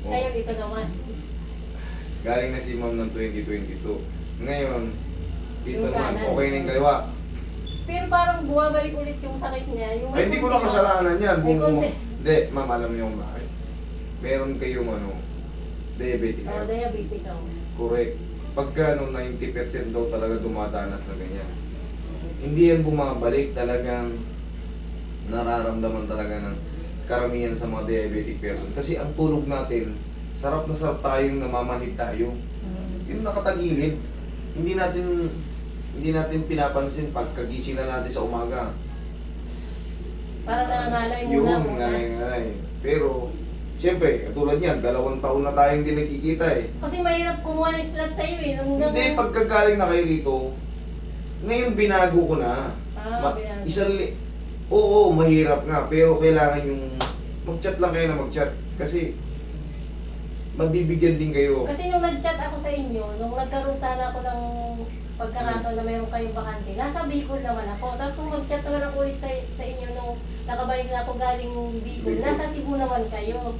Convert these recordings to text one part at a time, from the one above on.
Oh. Ngayon, ito naman. Galing na si ma'am ng 2022. Ngayon, dito Yung naman, kanan. okay na yung kaliwa. Pero parang bumabalik ulit yung sakit niya. Yung Ay, hindi ko na kasalanan yan. May Bumo- konti. Hindi, ma'am, alam niyo kung bakit. Meron kayong ano, diabetic Oh, diabetic ako. Correct. Pagka ano, 90% daw talaga dumadanas na ganyan. Hindi yan bumabalik talagang nararamdaman talaga ng karamihan sa mga diabetic person. Kasi ang tulog natin, sarap na sarap tayong namamanhid tayo. Yung nakatagilid, hindi natin hindi natin pinapansin pagkagising na natin sa umaga. Parang nangangalay muna. Yun, muna. ngalay ngalay. Pero, siyempre, katulad yan, dalawang taon na tayong hindi nagkikita eh. Kasi mahirap kumuha ng slot sa'yo eh. Nung Hindi, pagkagaling na kayo rito, ngayon binago ko na. Ah, binago. isang li- Oo, mahirap nga. Pero kailangan yung mag-chat lang kayo na mag-chat. Kasi mabibigyan din kayo. Kasi nung nag-chat ako sa inyo, nung nagkaroon sana ako ng pagkakataon na meron kayong bakante, nasa Bicol naman ako. Tapos nung mag-chat naman ako ulit sa, sa inyo nung nakabalik na ako galing Bicol, Bicol. nasa Cebu naman kayo.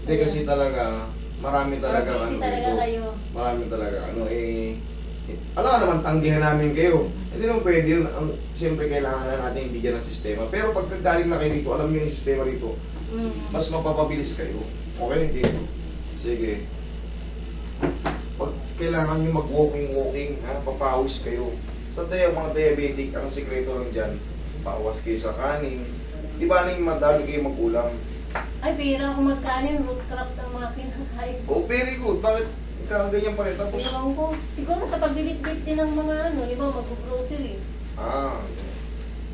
Hindi kasi talaga, marami talaga Busy ano talaga kayo. Marami talaga ano eh. Eh, ka naman, tanggihan namin kayo. Hindi naman pwede yun. Ang, siyempre, kailangan na natin bigyan ng sistema. Pero pagka galing na kayo dito, alam niyo yung sistema rito, Mm. mas mapapabilis kayo. Okay? Hindi. Sige. Pag kailangan nyo mag-walking-walking, ha, papawis kayo. Sa tayo, mga diabetic, ang sikreto lang dyan, pawas kayo sa kanin. Di ba nang madami kayo magulang? Ay, pira ako magkanin, root crops ang mga kinakain ko. Oh, very good. Bakit kakaganyan pa rin? Tapos, Ewan ko. Siguro sa pagdilit-dit din ng mga ano, di ba, mag-grocery. ah,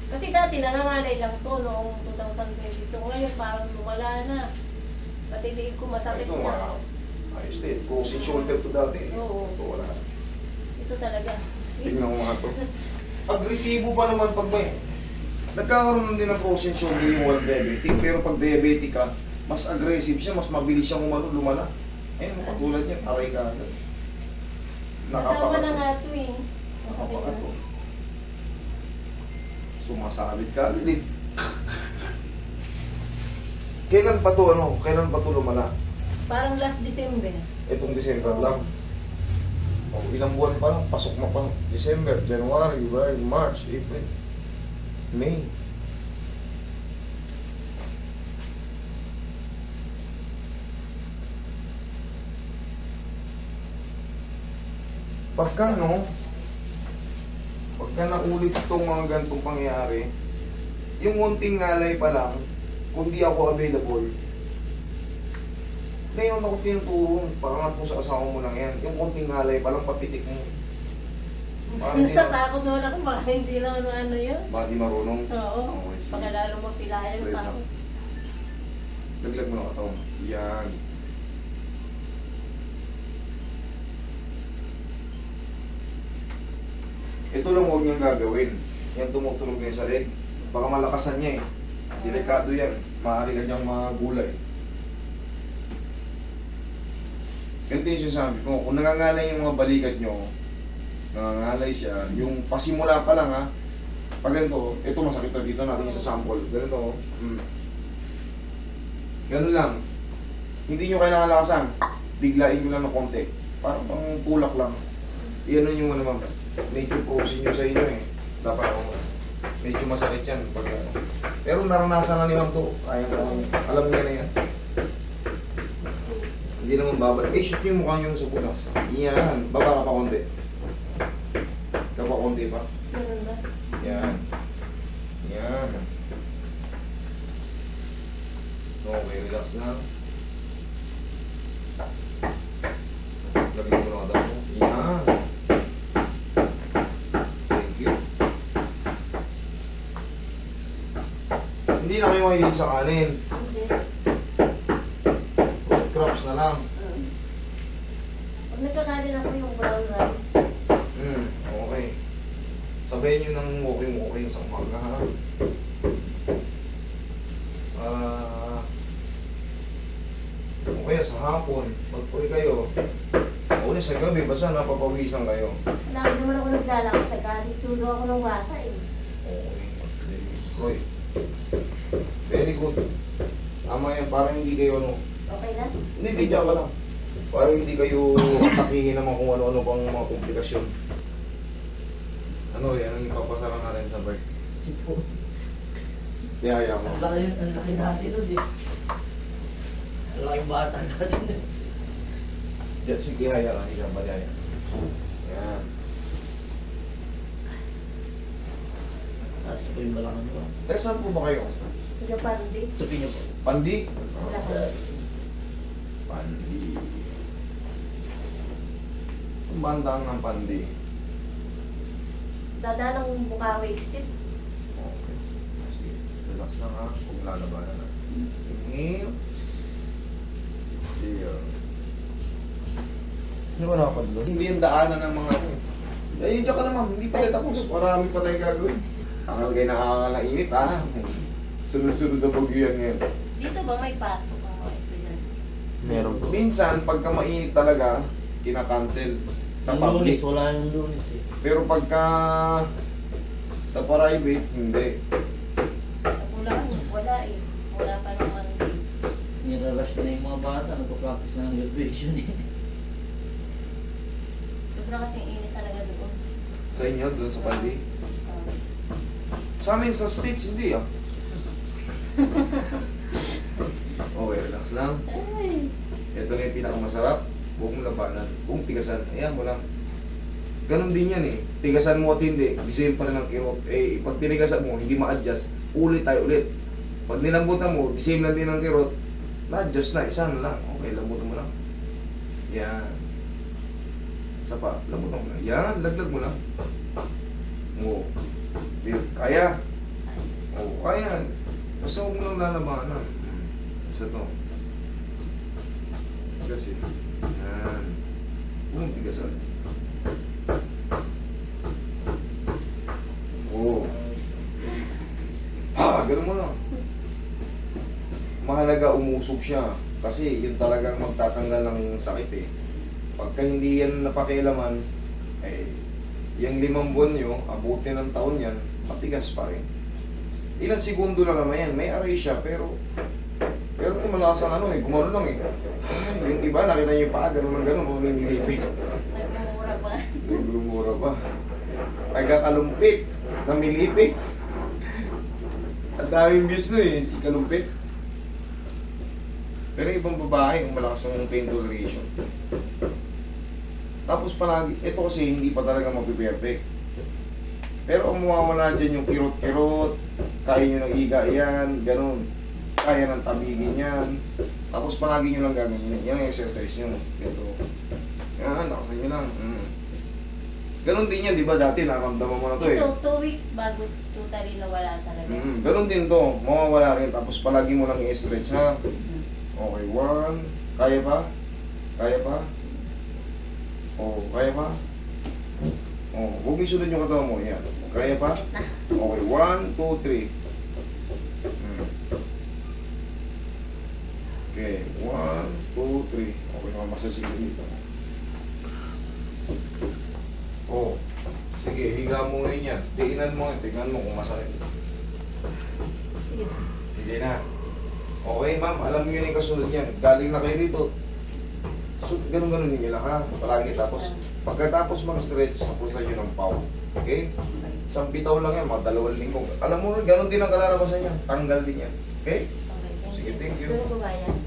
Kasi dati nangangalay lang to noong 2022. Ngayon parang lumala na. Pati liig ko masakit ito, na. mga, ayos din. Frozen shoulder to dati. Oo. Ito, wala. Ito talaga. Tingnan mo nga to. Agresibo pa naman pag may... Nagkakaroon din ng frozen shoulder yung walang diabetic, pero pag diabetic ka, mas aggressive siya, mas mabilis siyang umano, lumala. Ayun, katulad niyan, aray ka agad. Kasama na nga ito eh. Nakapakat po. Sumasabit ka agad eh. Kailan pa to, ano? Kailan pa to lumala? Parang last December. Itong December lang. O, ilang buwan pa lang, pasok na pa. December, January, February, March, April, May. Pagka no, pagka naulit itong mga ganitong pangyayari, yung munting ngalay pa lang, kung di ako available, ngayon ako tinuturo, pangat mo sa asawa mo lang yan. Yung konting ngalay, palang papitik mo. Natatakot naman ako baka hindi lang ano ano yun. baka di marunong. Oo. Sige. Baka lalo mo pilayan pa lang. Laglag mo na katawan. Yan. Ito lang huwag niyang gagawin. Yan tumutunog niya sa leg. Baka malakasan niya eh. Delikado yan. Maaari ka niyang magulay. Ganito yung sinasabi ko. Kung nangangalay yung mga balikat nyo, nangangalay siya, yung pasimula pa lang ha, pag ganito, ito masakit na dito natin yung sa sample. Ganito, mm. Ganun lang. Hindi nyo kailangan lakasan. Biglain nyo lang ng konti. Parang pang tulak lang. Iyan yung ano ma'am. Medyo frozen nyo sa inyo eh. Dapat ako. Medyo masakit yan. Pag. Pero naranasan na ni ma'am to. Kaya na. Alam niya na yan. Hindi naman babalik. Eh, shoot nyo yung mukha nyo sa bukas. Yan. Baba ka pa konti. Ka pa konti pa. Yan. Yan. Okay, relax lang. Lagyan mo na kada mo. Yan. Thank you. Hindi na kayo mahilig sa kanin. Root crops na lang. Mm. Pag nagkakanin ako yung brown rice, Hmm, okay. Sabayin nyo ng walking-walking sa umaga, ha? Ah... o kaya sa hapon, pag-uwi kayo, o kaya sa gabi, basta napapawisan kayo. lagi naman ako naglalakad, nagkalit sudo ako ng bata eh. Okay. Roy. Good. Tama yan, parang hindi kayo ano, Okay na? Hindi, hindi dyan ka lang. Para hindi kayo atakihin naman kung ano-ano pang mga komplikasyon. Ano yan, ang ipapasara nga rin sa birth. Kasi po, Tiyaya mo. ang laki, ang laki dati nun eh. Ang laki bata dati nun. Diyan, sige, haya ka. Higa ba haya? Yan. Tapos po yung balakang nyo. Eh, saan po ba kayo? Ikaw pa rin Tupi nyo po. Pandi? Ka. Pandi. Saan bandang ng Pandi? Dada ng Bukawi exit. Okay. Sige, relax lang ha. Huwag lalabanan na. Inhale. Exhale. Hindi ko nakapag Hindi yung daanan ng mga ano. Eh, yun dyan ka naman. Hindi pa tayo tapos. Marami pa tayo gagawin. Akala kayo nakakalainit ha. Sunod-sunod na bagyo yan ngayon. Dito ba may pasok ang mga estudyante? Meron po. Minsan, pagka mainit talaga, kinakancel sa Yung public. lunes, wala yung lunes eh. Pero pagka sa private, hindi. Sa Bulacan, wala eh. Wala pa naman. Nirarush na yung mga bata, nagpa-practice na ng graduation eh. Sobra kasing init talaga doon. Sa inyo, doon sa Pandi. Um, Sa amin, sa States, hindi ah. okay, relax lang. Ito na yung pinakamasarap. Huwag mo labanan. Huwag mong tigasan. Ayan mo lang. Ganon din yan eh. Tigasan mo at hindi. The same pa rin ang kirot. Eh, pag tinigasan mo, hindi ma-adjust. Ulit tayo ulit. Pag nilambutan mo, the same lang din ang kirot. Na-adjust na. Isa na lang. Okay, lambutan mo lang. Yan. Isa pa. Lambutan mo lang. Yan. Laglag mo lang. Oo. Yun. Kaya. Oo, kaya. Huwag mo lang lalabanan. Isa to. Kasi, yan. Huwag mong tigasan. Oo. Ha! Ganun mo lang. Mahalaga umusog siya. Kasi yun talagang magtatanggal ng sakit eh. Pagka hindi yan napakialaman, eh, yung limang buwan nyo, abutin ng taon yan, matigas pa rin. Ilang segundo lang naman yan, may aray siya, pero pero ito malakas ang ano eh, gumano lang eh. Ay, yung iba, nakita niyo pa, ganun lang ganun, umimilipin. nagmumura pa. Naglumura pa. Nagkakalumpit. Namilipit. Ang daming views no eh, ikalumpit. Pero yung ibang babae, yung malakas ang pain toleration. Tapos palagi, ito kasi hindi pa talaga mapiperfect. Pero ang mawawala dyan yung kirot-kirot, kaya nyo ng iga yan, ganun. Kaya ng tabigin yan. Tapos palagi nyo lang gagawin yan. Yan ang exercise nyo. Ito. Yan, nakasan nyo lang. Mm. Ganun din yan, di ba? Dati naramdaman mo na to eh. Ito, two weeks bago totally nawala talaga. Mm, ganun din to. Mawawala rin. Tapos palagi mo lang i-stretch ha. Okay, one. Kaya pa? Kaya pa? Oh, kaya pa? Oh, huwag mo sunod yung katawan mo. Yan. Kaya pa? Okay, one, two, three. Mm. Okay, one, two, three. Okay, mamasasigil dito. Oh, sige, higa mo ngayon yan. Tingnan mo, tingnan mo kung masakit. Hindi na. Okay, ma'am, alam niyo na yung kasunod yan. Galing na kayo dito. So, ganun-ganun ninyo lang ha. Palagi tapos, pagkatapos mag-stretch, tapos na yun ng pau. Okay? Isang bitaw lang yan, mga dalawang linggo. Alam mo, ganun din ang kalalabasan niya. Tanggal din yan. Okay? Sige, thank you. Ba yan?